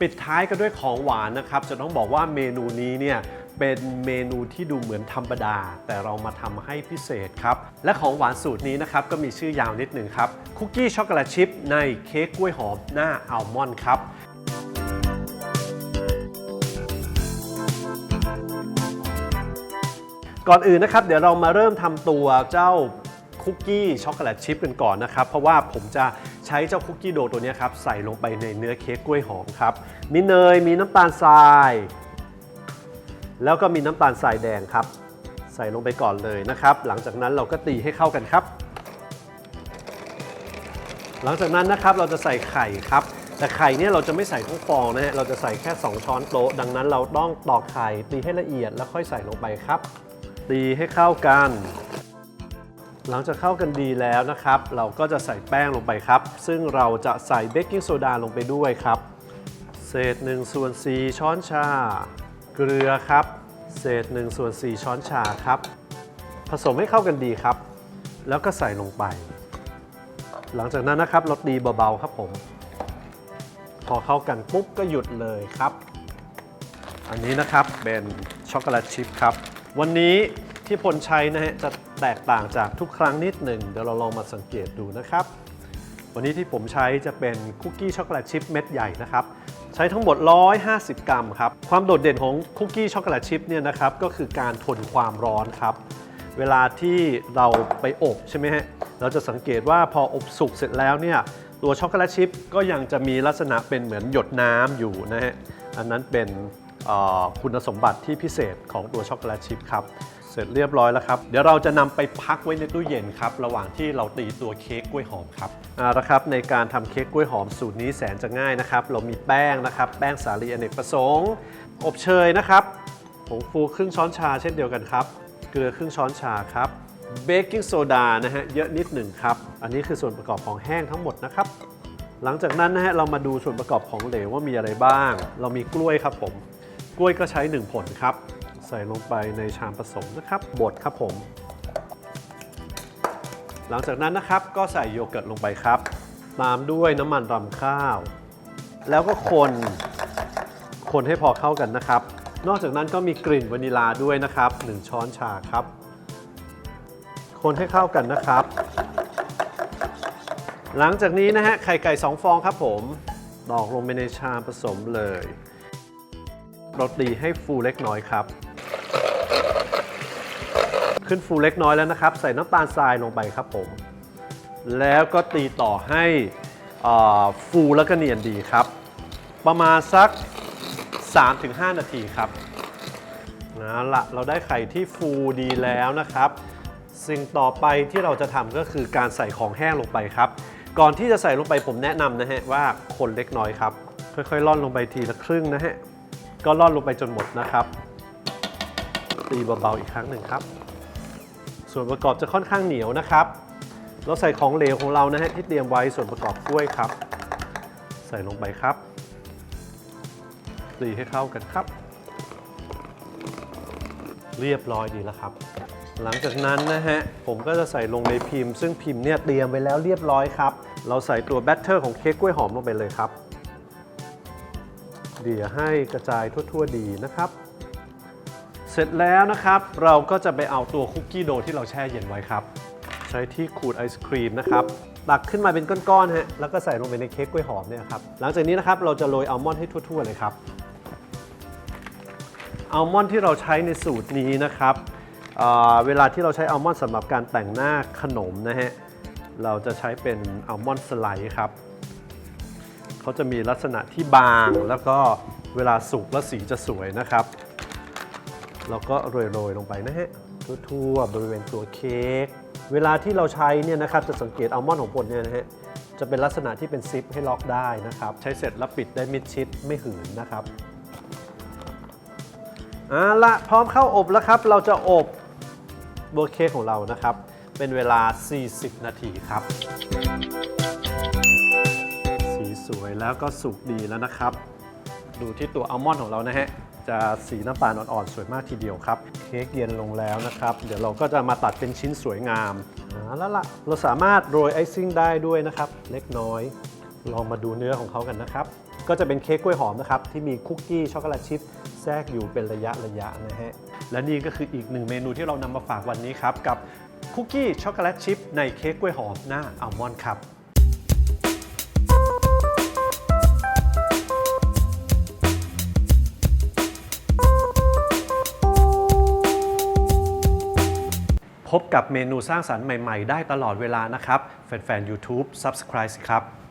ปิดท้ายกันด้วยของหวานนะครับ จะต้องบอกว่าเมนูนี้เนี่ยเป็นเมนูที่ดูเหมือนธรรมดา แต่เรามาทำให้พิเศษครับ และของหวานสูตรนี้นะครับ ก็มีชื่อยาวนิดหนึ่งครับ คุกกี้ช็อกโกแลตชิพในเค้กกล้วยหอมหน้าอัลมอนด์ครับก่อนอื่นนะครับ เดี๋ยวเรามาเริ่มทำตัวเจ้าคุกกี้ช็อกโกแลตชิพกันก่อนนะครับ เพราะว่าผมจะ ใช้เจ้าคุกกี้โดตัวนี้ครับใส่ลงไปในเนื้อเค้กกล้วยหอมครับ มีเนยมีน้ำตาลทราย แล้วก็มีน้ำตาลทรายแดงครับ ใส่ลงไปก่อนเลยนะครับ หลังจากนั้นเราก็ตีให้เข้ากันครับ หลังจากนั้นนะครับเราจะใส่ไข่ครับแต่ไข่เนี่ยเราจะไม่ใส่ทั้งฟองนะฮะ เราจะใส่แค่ 2 ช้อนโต๊ะ ดังนั้นเราต้องตอกไข่ตีให้ละเอียดแล้วค่อยใส่ลงไปครับ ตีให้เข้ากัน หลังจากเข้ากันดีแล้วนะครับ เราก็จะใส่แป้งลงไปครับ ซึ่งเราจะใส่เบกกิ้งโซดาลงไปด้วยครับ เศษ1ส่วน4ช้อนชา เกลือครับ เศษ1ส่วน4ช้อนชาครับ ผสมให้เข้ากันดีครับ แล้วก็ใส่ลงไป หลังจากนั้นนะครับเราตีเบาๆครับผม พอเข้ากันปุ๊บก็หยุดเลยครับ อันนี้นะครับเป็นช็อกโกแลตชิพครับ วันนี้ที่พลใช้นะฮะจะ แตกต่างจากทุกครั้งนิดหนึ่งเดี๋ยวเราลองมาสังเกตดูนะครับ วันนี้ที่ผมใช้จะเป็นคุกกี้ช็อกโกแลตชิพเม็ดใหญ่นะครับใช้ทั้งหมด 150 กรัมครับ ความโดดเด่นของคุกกี้ช็อกโกแลตชิพเนี่ยนะครับก็คือการทนความร้อนครับ เวลาที่เราไปอบใช่ไหมฮะเราจะสังเกตว่าพออบสุกเสร็จแล้วเนี่ยตัวช็อกโกแลตชิพก็ยังจะมีลักษณะเป็นเหมือนหยดน้ำอยู่นะฮะอันนั้นเป็นคุณสมบัติที่พิเศษของตัวช็อกโกแลตชิพครับ สร็จเรียบร้อยแล้วครับ เดี๋ยวเราจะนำไปพักไว้ในตู้เย็นครับ ระหว่างที่เราตีตัวเค้กกล้วยหอมครับเอาละครับในการทำเค้กกล้วยหอมสูตรนี้แสนจะง่ายนะครับ เรามีแป้งนะครับ แป้งสาลีอเนกประสงค์ อบเชยนะครับผงฟูครึ่งช้อนชาเช่นเดียวกันครับ เกลือครึ่งช้อนชาครับเบกกิ้งโซดานะฮะเยอะนิดหนึ่งครับ อันนี้คือส่วนประกอบของแห้งทั้งหมดนะครับ หลังจากนั้นนะฮะเรามาดูส่วนประกอบของเหลวว่ามีอะไรบ้าง เรามีกล้วยครับผม กล้วยก็ใช้ 1 ผลครับ ใส่ลงไปในชามผสมนะครับบดครับผม หลังจากนั้นนะครับก็ใส่โยเกิร์ตลงไปครับ ตามด้วยน้ำมันรำข้าว แล้วก็คน คนให้พอเข้ากันนะครับ นอกจากนั้นก็มีกลิ่นวานิลาด้วยนะครับ 1 ช้อนชาครับ คนให้เข้ากันนะครับ หลังจากนี้นะฮะไข่ไก่ 2 ฟองครับผมตอกลงไปในชามผสมเลยราตีให้ฟูเล็กน้อยครับ ขึ้นฟูเล็กน้อยแล้วนะครับ ใส่น้ำตาลทรายลงไปครับผม แล้วก็ตีต่อให้อ่อฟูแล้วก็เนียนดีครับ ประมาณสัก 3-5 นาทีครับเอาละเราได้ไข่ที่ฟูดีแล้วนะครับ สิ่งต่อไปที่เราจะทำก็คือการใส่ของแห้งลงไปครับ ก่อนที่จะใส่ลงไปผมแนะนำนะฮะว่าคนเล็กน้อยครับ ค่อยๆล่อนลงไปทีละครึ่งนะฮะก็ล่อนลงไปจนหมดนะครับ ตีเบาๆอีกครั้งหนึ่งครับ ส่วนประกอบจะค่อนข้างเหนียวนะครับ เราใส่ของเหลวของเรานะฮะที่เตรียมไว้ส่วนประกอบกล้วยครับ ใส่ลงไปครับตีให้เข้ากันครับ เรียบร้อยดีแล้วครับ หลังจากนั้นนะฮะผมก็จะใส่ลงในพิมพ์ ซึ่งพิมพ์เนี่ยเตรียมไว้แล้วเรียบร้อยครับ เราใส่ตัวแบตเตอร์ของเค้กกล้วยหอมลงไปเลยครับ เดี๋ยวให้กระจายทั่ว ๆ ดีนะครับ เสร็จแล้วนะครับ เราก็จะไปเอาตัวคุกกี้โดที่เราแช่เย็นไว้ครับ ใช้ที่ขูดไอศครีมนะครับตักขึ้นมาเป็นก้อนๆฮะแล้วก็ใส่ลงไปในเค้กกล้วยหอมเนี่ยครับหลังจากนี้นะครับเราจะโรยอัลมอนด์ให้ทั่ว ๆ เลยครับอัลมอนด์ที่เราใช้ในสูตรนี้นะครับเเวลาที่เราใช้อัลมอนด์สำหรับการแต่งหน้าขนมนะฮะเราจะใช้เป็นอัลมอนด์สไลด์ครับเขาจะมีลักษณะที่บางแล้วก็เวลาสุกแล้วสีจะสวยนะครับ เราก็โรยๆลงไปนะฮะทั่วๆบริเวณตัวเค้กเวลาที่เราใช้เนี่ยนะครับจะสังเกตอัลมอนด์ของผลเนี่ยนะฮะจะเป็นลักษณะที่เป็นซิปให้ล็อกได้นะครับ ใช้เสร็จแล้วปิดได้มิดชิดไม่หืนนะครับเอาละพร้อมเข้าอบแล้วครับ เราจะอบโบเค้กของเรานะครับ เป็นเวลา 40 นาทีครับ สีสวยแล้วก็สุกดีแล้วนะครับ ดูที่ตัวอัลมอนด์ของเรานะฮะ จะสีน้ำตาลอ่อนๆ สวยมากทีเดียวครับ เค้กเย็นลงแล้วนะครับ เดี๋ยวเราก็จะมาตัดเป็นชิ้นสวยงามแล้วล่ะ เราสามารถโรยไอซิ่งได้ด้วยนะครับ เล็กน้อย ลองมาดูเนื้อของเขากันนะครับ ก็จะเป็นเค้กกล้วยหอมนะครับ ที่มีคุกกี้ช็อกโกแลตชิพแทรกอยู่เป็นระยะระยะนะฮะ และนี่ก็คืออีกหนึ่งเมนูที่เรานำมาฝากวันนี้ครับ กับคุกกี้ช็อกโกแลตชิพในเค้กกล้วยหอมหน้าอัลมอนด์ครับ พบกับเมนูสร้างสารรค์ใหม่ ๆ ได้ตลอดเวลานะครับ แฟนๆ YouTube Subscribe ครับ